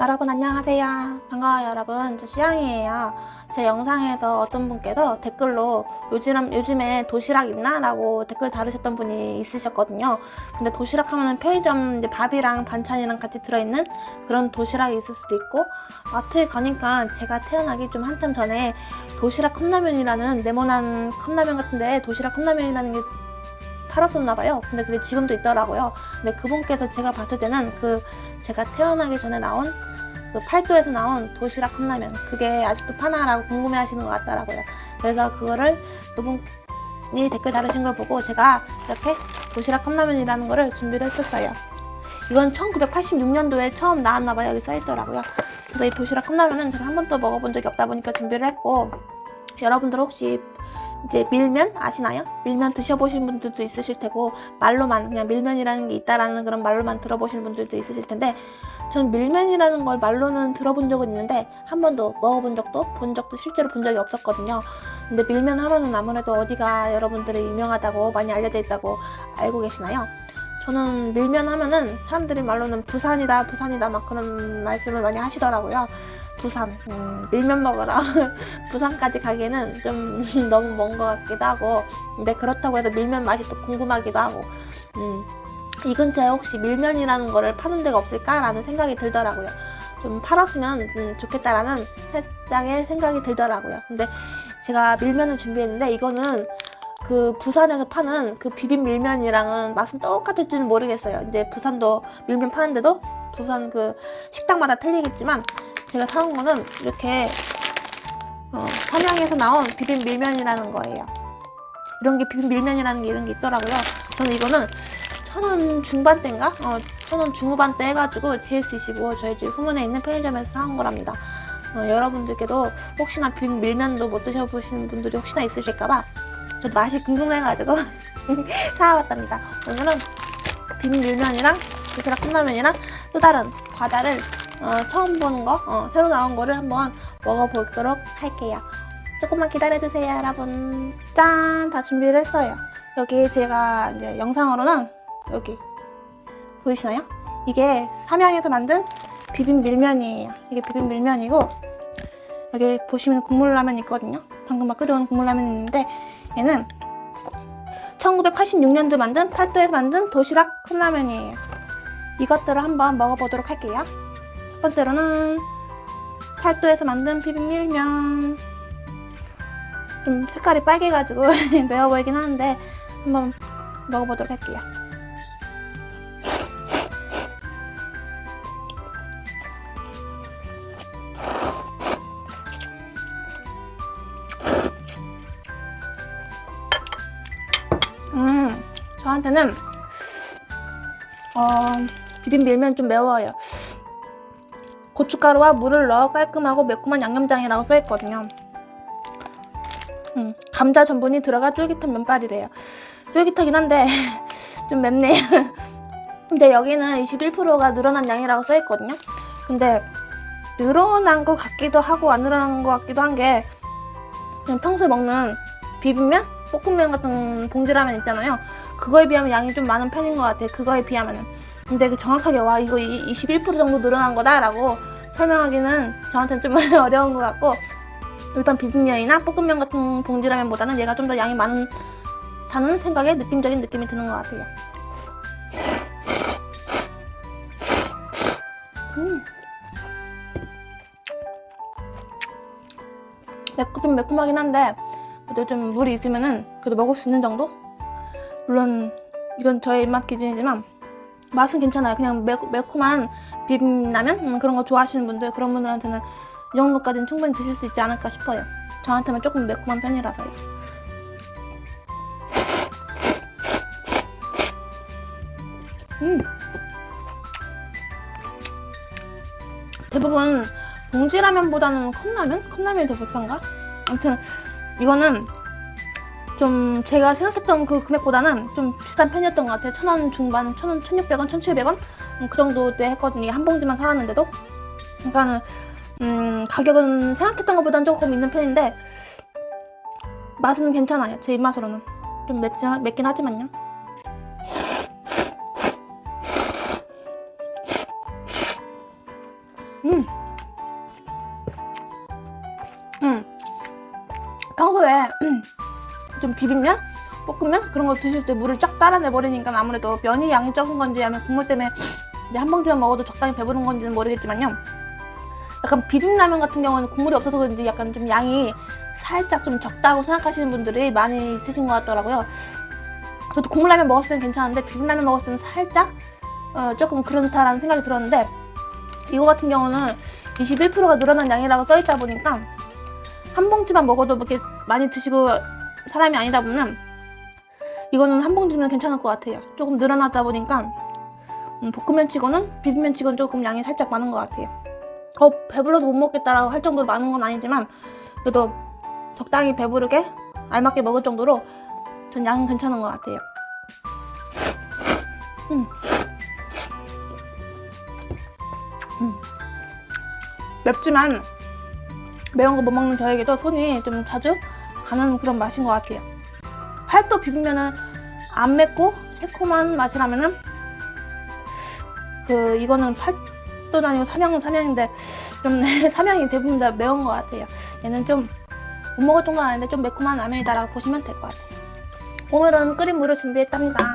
여러분 안녕하세요. 반가워요 여러분. 저 시향이에요. 제 영상에서 어떤 분께서 댓글로 요즘, 요즘에 도시락 있나? 라고 댓글 다루셨던 분이 있으셨거든요. 근데 도시락 하면은 편의점 이제 밥이랑 반찬이랑 같이 들어있는 그런 도시락이 있을 수도 있고 마트에 가니까 제가 태어나기 좀 한참 전에 도시락 컵라면이라는 네모난 컵라면 같은데 도시락 컵라면이라는 게 팔았었나 봐요. 근데 그게 지금도 있더라고요. 근데 그분께서 제가 봤을 때는 그 제가 태어나기 전에 나온 그 팔도에서 나온 도시락 컵라면 그게 아직도 파나라고 궁금해 하시는 것 같더라고요. 그래서 그거를 그분이 댓글 다루신 걸 보고 제가 이렇게 도시락 컵라면이라는 거를 준비를 했었어요. 이건 1986년도에 처음 나왔나 봐요. 여기 써있더라고요. 그래서 이 도시락 컵라면은 제가 한 번도 먹어본 적이 없다 보니까 준비를 했고 여러분들 혹시 이제 밀면 아시나요? 밀면 드셔보신 분들도 있으실 테고 말로만 그냥 밀면이라는 게 있다라는 그런 말로만 들어보신 분들도 있으실 텐데 전 밀면이라는 걸 말로는 들어본 적은 있는데 한 번도 먹어본 적도 본 적도 실제로 본 적이 없었거든요. 근데 밀면 하면은 아무래도 어디가 여러분들이 유명하다고 많이 알려져 있다고 알고 계시나요? 저는 밀면 하면은 사람들이 말로는 부산이다 부산이다 막 그런 말씀을 많이 하시더라고요. 부산. 음, 밀면 먹으러 부산까지 가기에는 좀 너무 먼 것 같기도 하고 근데 그렇다고 해서 밀면 맛이 또 궁금하기도 하고. 음, 이 근처에 혹시 밀면이라는 거를 파는 데가 없을까라는 생각이 들더라고요. 좀 팔았으면 음, 좋겠다라는 살짝의 생각이 들더라고요. 근데 제가 밀면을 준비했는데 이거는 그 부산에서 파는 그 비빔 밀면이랑은 맛은 똑같을지는 모르겠어요. 근데 부산도 밀면 파는데도 부산 그 식당마다 틀리겠지만 제가 사온 거는 이렇게 어, 삼양에서 나온 비빔 밀면이라는 거예요. 이런 게 비빔 밀면이라는 게 이런 게 있더라고요. 저는 이거는 천원 중반대인가? 어, 천원 중후반대 해가지고 GS25 저희 집 후문에 있는 편의점에서 사온 거랍니다. 어, 여러분들께도 혹시나 비빔 밀면도 못 드셔보시는 분들이 혹시나 있으실까봐 저도 맛이 궁금해가지고 사와봤답니다. 오늘은 비빔 밀면이랑 도시락 컵라면이랑 또 다른 과자를 어, 처음 보는 거, 어, 새로 나온 거를 한번 먹어보도록 할게요. 조금만 기다려주세요, 여러분. 짠! 다 준비를 했어요. 여기 제가 이제 영상으로는 여기 보이시나요? 이게 삼양에서 만든 비빔 밀면이에요. 이게 비빔 밀면이고 여기 보시면 국물 라면 있거든요. 방금 막 끓여온 국물 라면 있는데 얘는 1986년도 만든 팔도에서 만든 도시락 컵라면이에요. 이것들을 한번 먹어보도록 할게요. 첫 번째로는 팔도에서 만든 비빔밀면 좀 색깔이 빨개가지고 매워 보이긴 하는데 한번 먹어보도록 할게요. 음, 저한테는 어, 비빔밀면 좀 매워요. 고춧가루와 물을 넣어 깔끔하고 매콤한 양념장이라고 써있거든요. 음, 감자 전분이 들어가 쫄깃한 면발이래요. 쫄깃하긴 한데 좀 맵네요. 근데 여기는 21%가 늘어난 양이라고 써있거든요. 근데 늘어난 것 같기도 하고 안 늘어난 것 같기도 한 게 그냥 평소에 먹는 비빔면, 볶음면 같은 봉지라면 있잖아요. 그거에 비하면 양이 좀 많은 편인 것 같아요. 그거에 비하면은. 근데 그 정확하게 와 이거 21% 정도 늘어난 거다라고 설명하기는 저한테는 좀 어려운 것 같고 일단 비빔면이나 볶음면 같은 봉지라면보다는 얘가 좀 더 양이 많다는 생각에 느낌적인 느낌이 드는 것 같아요. 음. 매콤, 좀 매콤하긴 한데 그래도 좀 물이 있으면은 그래도 먹을 수 있는 정도? 물론 이건 저의 입맛 기준이지만 맛은 괜찮아요. 그냥 매, 매콤한 비빔라면 음, 그런 거 좋아하시는 분들 그런 분들한테는 이 정도까지는 충분히 드실 수 있지 않을까 싶어요. 저한테는 조금 매콤한 편이라서요. 음. 대부분 봉지라면보다는 컵라면? 컵라면이 더 비싼가? 아무튼 이거는 좀 제가 생각했던 그 금액보다는 좀 비싼 편이었던 것 같아요. 천 원 중반, 천 원, 천육백 원, 천칠백 원? 음, 그 정도대 했거든요. 한 봉지만 사왔는데도. 그러니까는, 음, 가격은 생각했던 것보다는 조금 있는 편인데, 맛은 괜찮아요. 제 입맛으로는. 좀 맵지, 맵긴 하지만요. 볶음면? 그런 거 드실 때 물을 쫙 따라내 버리니까 아무래도 면이 양이 적은 건지 아니면 국물 때문에 한 봉지만 먹어도 적당히 배부른 건지는 모르겠지만요. 약간 비빔라면 같은 경우는 국물이 없어서 그런지 약간 좀 양이 살짝 좀 적다고 생각하시는 분들이 많이 있으신 것 같더라고요. 저도 국물라면 먹었을 때는 괜찮은데 비빔라면 먹었을 때는 살짝 어, 조금 그렇다라는 생각이 들었는데 이거 같은 경우는 21%가 늘어난 양이라고 써있다 보니까 한 봉지만 먹어도 그렇게 많이 드시고 사람이 아니다 보면 이거는 한 봉지면 괜찮을 것 같아요. 조금 늘어나다 보니까 음, 볶음면 치고는 비빔면 치고는 조금 양이 살짝 많은 것 같아요. 어, 배불러서 못 먹겠다라고 할 정도로 많은 건 아니지만 그래도 적당히 배부르게 알맞게 먹을 정도로 전 양은 괜찮은 것 같아요. 음. 음. 맵지만 매운 거 못 먹는 저에게도 손이 좀 자주 가는 그런 맛인 것 같아요. 팔도 비빔면은 안 맵고 새콤한 맛이 라면은 그 이거는 팔도 아니고 삼양은 삼양인데 좀 삼양이 대부분 다 매운 것 같아요. 얘는 좀 못 먹을 정도는 아닌데 좀 매콤한 라면이다라고 보시면 될 것 같아요. 오늘은 끓인 물을 준비했답니다.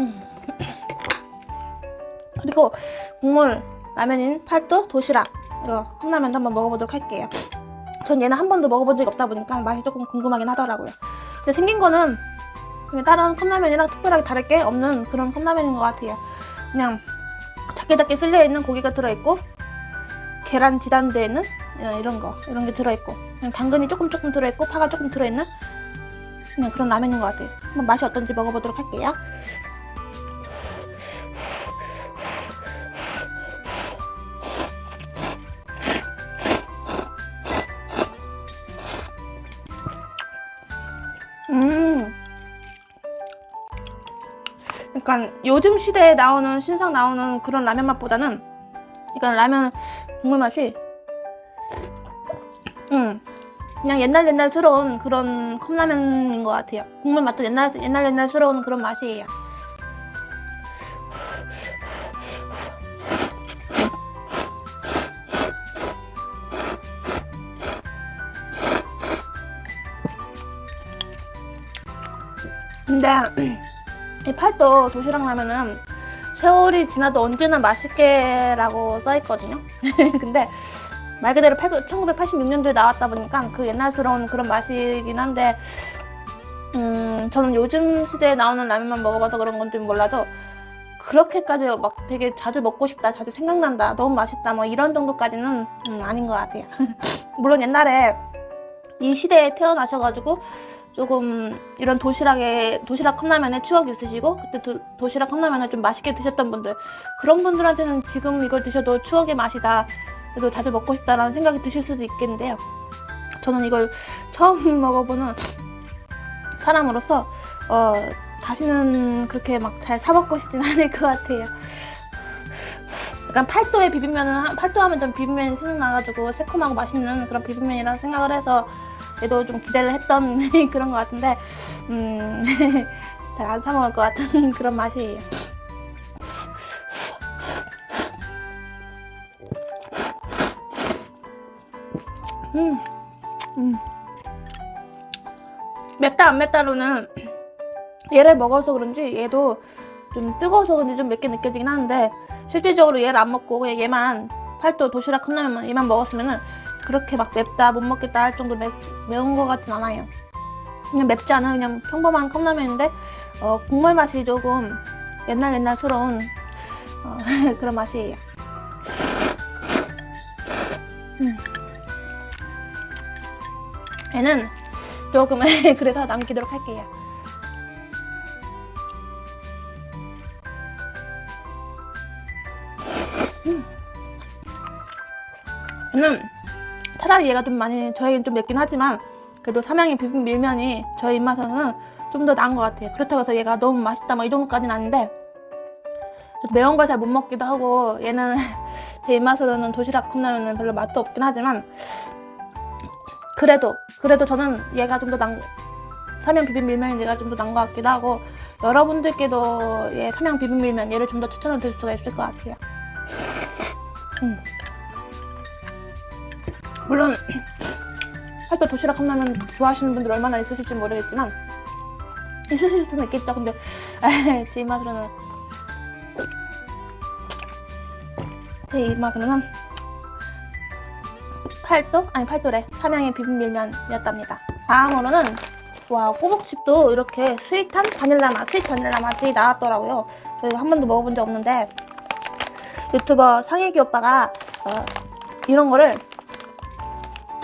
음. 그리고 국물 라면인 팔도 도시락 이거 컵라면도 한번 먹어보도록 할게요. 전 얘는 한 번도 먹어본 적이 없다 보니까 맛이 조금 궁금하긴 하더라고요. 근데 생긴 거는 다른 컵라면이랑 특별하게 다를 게 없는 그런 컵라면인 것 같아요. 그냥 작게 작게 쓸려 있는 고기가 들어있고 계란 있는 어, 이런 거 이런 게 들어있고 그냥 당근이 조금 조금 들어있고 파가 조금 들어있는 그냥 그런 라면인 것 같아요. 한번 맛이 어떤지 먹어보도록 할게요. 약간 요즘 시대에 나오는 신상 나오는 그런 라면 맛보다는 약간 라면 국물 맛이 음 그냥 옛날 옛날스러운 그런 컵라면인 것 같아요. 국물 맛도 옛날 옛날 옛날스러운 그런 맛이에요. 근데 이 팔도 도시락 라면은 세월이 지나도 언제나 맛있게라고 써있거든요. 근데 말 그대로 1986년도에 나왔다 보니까 그 옛날스러운 그런 맛이긴 한데 음, 저는 요즘 시대에 나오는 라면만 먹어봐서 그런 건지 몰라도 그렇게까지 막 되게 자주 먹고 싶다, 자주 생각난다, 너무 맛있다, 뭐 이런 정도까지는 음, 아닌 것 같아요. 물론 옛날에 이 시대에 태어나셔가지고 조금 이런 도시락에 도시락 컵라면에 추억이 있으시고 그때 도, 도시락 컵라면을 좀 맛있게 드셨던 분들 그런 분들한테는 지금 이걸 드셔도 추억의 맛이다. 그래도 자주 먹고 싶다라는 생각이 드실 수도 있겠는데요. 저는 이걸 처음 먹어보는 사람으로서 어, 다시는 그렇게 막 잘 사 먹고 싶진 않을 것 같아요. 약간 팔도의 비빔면은 팔도 하면 좀 비빔면이 생각나가지고 새콤하고 맛있는 그런 비빔면이라는 생각을 해서 얘도 좀 기대를 했던 그런 것 같은데 음, 잘 안 사 먹을 것 같은 그런 맛이에요. 음, 음. 맵다 안 맵다로는 얘를 먹어서 그런지 얘도 좀 뜨거워서 그런지 좀 맵게 느껴지긴 하는데 실질적으로 얘를 안 먹고 그냥 얘만 팔도 도시락 컵라면만 얘만 먹었으면은 그렇게 막 맵다 못 먹겠다 할 정도 매, 매운 것 같진 않아요. 그냥 맵지 않은 그냥 평범한 컵라면인데 어, 국물 맛이 조금 옛날 옛날스러운 어, 그런 맛이에요. 음. 얘는 조금 그래서 남기도록 할게요. 음. 얘는 차라리 얘가 좀 많이 저에겐 좀 맵긴 하지만 그래도 삼양의 비빔 밀면이 저희 입맛에서는 좀 더 나은 것 같아요. 그렇다고 해서 얘가 너무 맛있다 뭐이 정도까지는 아닌데 매운 걸 잘 못 먹기도 하고 얘는 제 입맛으로는 도시락 컵라면은 별로 맛도 없긴 하지만 그래도 그래도 저는 얘가 좀 더 난 삼양 비빔 밀면이 얘가 좀 더 난 것 같기도 하고 여러분들께도 예, 삼양 비빔밀면 얘를 좀 더 추천을 드릴 수가 있을 것 같아요. 음. 물론 팔도 도시락 컵라면 좋아하시는 분들 얼마나 있으실지 모르겠지만 있으실 수는 있겠죠. 근데 제 입맛으로는 제 입맛으로는 팔도 아니 팔도래 삼양의 비빔밀면이었답니다. 다음으로는 와 꼬북칩도 이렇게 스윗한 바닐라 맛, 스윗 바닐라 맛이 나왔더라고요. 저희가 한 번도 먹어본 적 없는데 유튜버 상혜기 오빠가 어, 이런 거를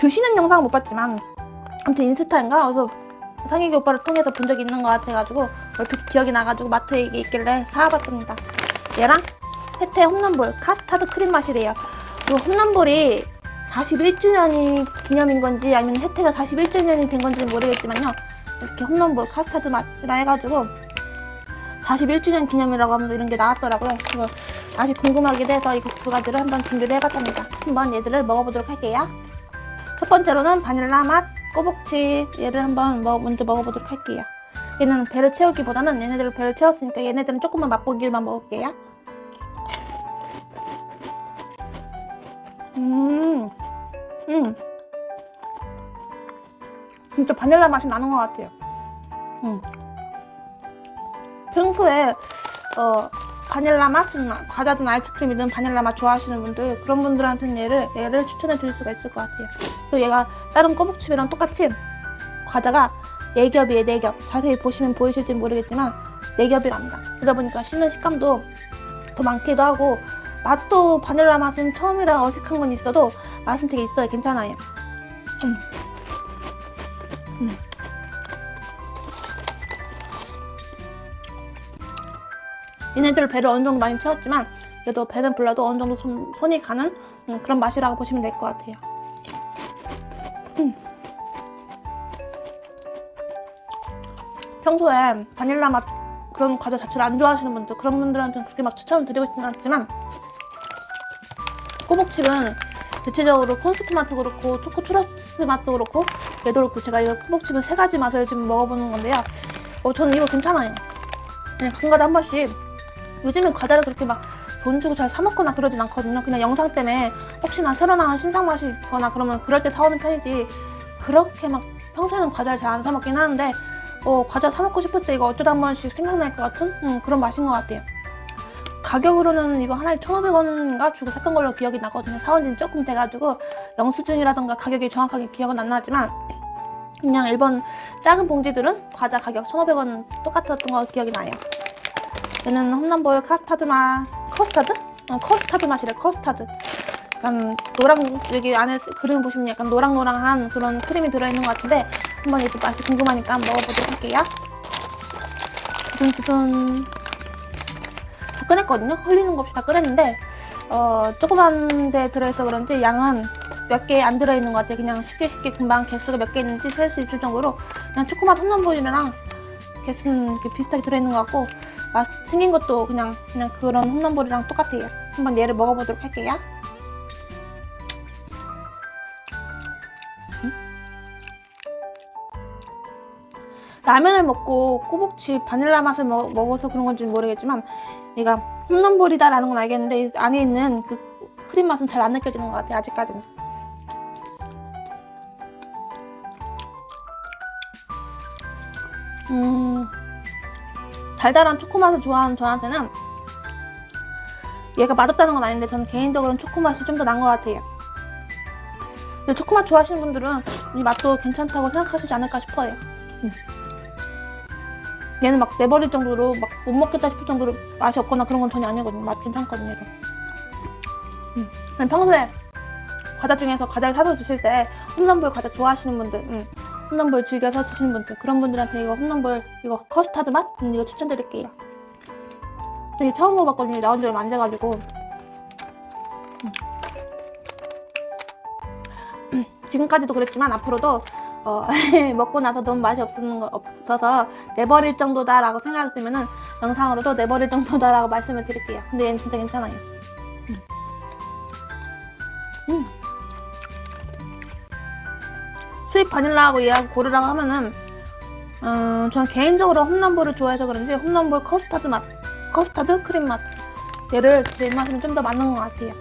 드시는 영상은 못 봤지만 아무튼 인스타인가 어서 상혜기 오빠를 통해서 본 적이 있는 것 같아가지고 얼핏 기억이 나가지고 마트에 이게 있길래 사와봤답니다. 얘랑 혜태 홈런볼 카스타드 크림 맛이래요. 이 홈런볼이 41주년이 기념인 건지 아니면 혜태가 41주년이 된 건지는 모르겠지만요. 이렇게 홈런볼 카스타드 맛이라 해가지고 41주년 기념이라고 하면서 이런 게 나왔더라고요. 그래서 아직 궁금하게 돼서 이거 두 가지를 한번 준비를 해봤답니다. 한번 얘들을 먹어보도록 할게요. 첫 번째로는 바닐라 맛 꼬북칩 얘를 한번 먹, 먼저 먹어보도록 할게요. 얘는 배를 채우기보다는 얘네들을 배를 채웠으니까 얘네들은 조금만 맛보기만 먹을게요. 음, 음. 진짜 바닐라 맛이 나는 것 같아요. 음. 평소에 어, 바닐라 맛, 음, 과자든 아이스크림이든 바닐라 맛 좋아하시는 분들 그런 분들한테는 얘를 얘를 추천해 드릴 수가 있을 것 같아요. 그리고 얘가 다른 꼬북칩이랑 똑같이 과자가 네 겹이에요, 네 겹. 자세히 보시면 보이실지 모르겠지만 네 겹이랍니다. 그러다 보니까 씹는 식감도 더 많기도 하고 맛도 바닐라 맛은 처음이라 어색한 건 있어도 맛은 되게 있어요. 괜찮아요. 음. 음. 얘네들 배를 어느 정도 많이 채웠지만 그래도 배는 불러도 어느 정도 손, 손이 가는 음, 그런 맛이라고 보시면 될 것 같아요. 음. 평소에 바닐라 맛 그런 과자 자체를 안 좋아하시는 분들 그런 분들한테는 그렇게 막 추천을 드리고 싶진 않지만 꼬북칩은 대체적으로 콘스트 맛도 그렇고 초코 추러스 맛도 그렇고 얘도 그렇고 제가 이거 꼬북칩은 세 가지 맛을 지금 먹어보는 건데요. 어, 저는 이거 괜찮아요. 그냥 간가다 한 번씩 요즘엔 과자를 그렇게 막 돈 주고 잘 사 먹거나 그러진 않거든요. 그냥 영상 때문에 혹시나 새로 나온 신상 맛이 있거나 그러면 그럴 때 사오는 편이지 그렇게 막 평소에는 과자를 잘 안 사 먹긴 하는데 어, 과자 사 먹고 싶을 때 이거 어쩌다 한 번씩 생각날 것 같은 음, 그런 맛인 것 같아요. 가격으로는 이거 하나에 1,500원인가 주고 샀던 걸로 기억이 나거든요. 사온 지는 조금 돼가지고 영수증이라던가 가격이 정확하게 기억은 안 나지만 그냥 일본 작은 봉지들은 과자 가격 1,500원 똑같았던 거 기억이 나요. 얘는 홈런볼 카스타드 맛, 커스타드? 어, 커스타드 맛이래, 커스타드. 약간 노랑, 여기 안에 그림 보시면 약간 노랑노랑한 그런 크림이 들어있는 것 같은데 한번 이제 맛이 궁금하니까 먹어보도록 할게요. 두둔두둔. 다 꺼냈거든요? 흘리는 거 없이 다 꺼냈는데 어, 조그만 데 들어있어 그런지 양은 몇 개 안 들어있는 것 같아요. 그냥 쉽게 쉽게 금방 개수가 몇 개 있는지 셀 수 있을 정도로 그냥 초코맛 홈런볼이랑 개수는 이렇게 비슷하게 들어있는 것 같고 맛 생긴 것도 그냥 그냥 그런 홈런볼이랑 똑같아요. 한번 얘를 먹어보도록 할게요. 음? 라면을 먹고 꼬북치 바닐라 맛을 먹, 먹어서 그런 건지 는 모르겠지만 얘가 홈런볼이다라는 건 알겠는데 이 안에 있는 그 크림 맛은 잘 안 느껴지는 것 같아요. 아직까지는. 음. 달달한 초코맛을 좋아하는 저한테는 얘가 맛없다는 건 아닌데 저는 개인적으로는 초코맛이 좀 더 난 것 같아요. 근데 초코맛 좋아하시는 분들은 이 맛도 괜찮다고 생각하시지 않을까 싶어요. 음. 얘는 막 내버릴 정도로 막 못 먹겠다 싶을 정도로 맛이 없거나 그런 건 전혀 아니거든요. 맛 괜찮거든요. 음. 평소에 과자 중에서 과자를 사서 드실 때 홈런볼 과자 좋아하시는 분들 음. 홈런볼 즐겨서 드시는 분들 그런 분들한테 이거 홈런볼 이거 커스타드 맛 음, 이거 추천드릴게요. 이게 처음 먹어봤거든요. 나온 지 얼마 안 돼가지고. 음. 음, 지금까지도 그랬지만 앞으로도 어, 먹고 나서 너무 맛이 없는 거 없어서 내버릴 정도다라고 생각이 들면은 영상으로도 내버릴 정도다라고 말씀을 드릴게요. 근데 얘는 진짜 괜찮아요. 음. 음. 스윗 바닐라하고 얘하고 고르라고 하면은 음, 저는 개인적으로 홈런볼을 좋아해서 그런지 홈런볼 커스터드 맛, 커스터드 크림 맛 얘를 제 입맛에는 좀 더 맞는 것 같아요.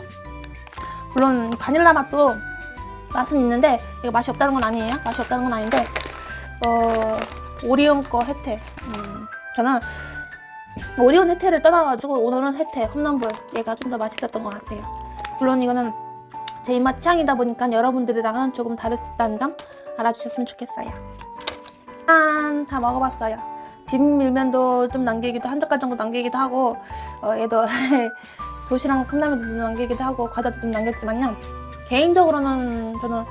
물론 바닐라 맛도 맛은 있는데 이거 맛이 없다는 건 아니에요. 맛이 없다는 건 아닌데 어, 오리온 거 혜태. 음, 저는 오리온 혜태를 떠나가지고 오늘은 혜태 홈런볼 얘가 좀 더 맛있었던 것 같아요. 물론 이거는 제 입맛 취향이다 보니까 여러분들이랑은 조금 있다는 점 알아주셨으면 좋겠어요. 짠! 다 먹어봤어요. 비빔밀면도 좀 남기기도 한 젓갈 정도 남기기도 하고 어, 얘도 도시락 컵라면도 좀 남기기도 하고 과자도 좀 남겼지만요. 개인적으로는 저는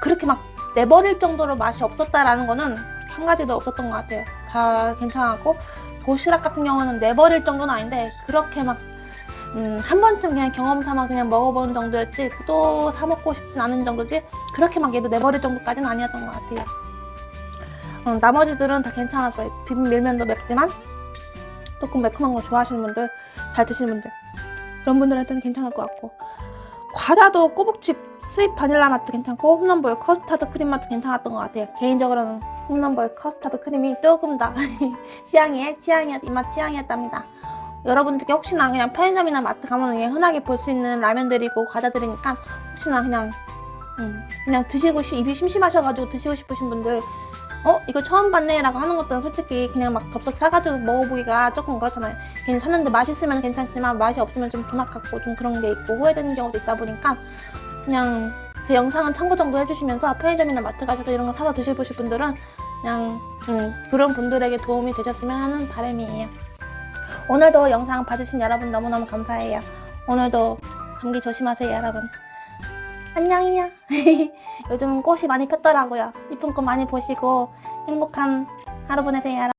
그렇게 막 내버릴 정도로 맛이 없었다라는 거는 한 가지도 없었던 것 같아요. 다 괜찮았고 도시락 같은 경우는 내버릴 정도는 아닌데 그렇게 막 음, 한 번쯤 그냥 경험 삼아 그냥 먹어본 정도였지 또 사 먹고 싶진 않은 정도지 그렇게 막 얘도 내버릴 정도까지는 아니었던 것 같아요. 음, 나머지들은 다 괜찮았어요. 비빔 밀면도 맵지만 조금 매콤한 거 좋아하시는 분들, 잘 드시는 분들 그런 분들한테는 괜찮을 것 같고 과자도 꼬북칩 스윗 바닐라 맛도 괜찮고 홈런볼 커스타드 크림 맛도 괜찮았던 것 같아요. 개인적으로는 홈런볼 커스타드 크림이 조금 더 취향에 취향이 입맛 취향이었답니다. 여러분들께 혹시나 그냥 편의점이나 마트 가면 흔하게 볼 수 있는 라면들이고 과자들이니까 혹시나 그냥 음, 그냥 드시고 싶, 입이 심심하셔가지고 드시고 싶으신 분들 어 이거 처음 봤네 라고 하는 것들은 솔직히 그냥 막 덥석 사가지고 먹어보기가 조금 그렇잖아요. 괜히 샀는데 맛있으면 괜찮지만 맛이 없으면 좀 돈 아깝고 좀 그런 게 있고 후회되는 경우도 있다 보니까 그냥 제 영상은 참고 정도 해주시면서 편의점이나 마트 가셔서 이런 거 사서 드셔보실 분들은 그냥 음, 그런 분들에게 도움이 되셨으면 하는 바람이에요. 오늘도 영상 봐주신 여러분 너무너무 감사해요. 오늘도 감기 조심하세요, 여러분. 안녕이요. 요즘 꽃이 많이 폈더라고요. 이쁜 꽃 많이 보시고 행복한 하루 보내세요.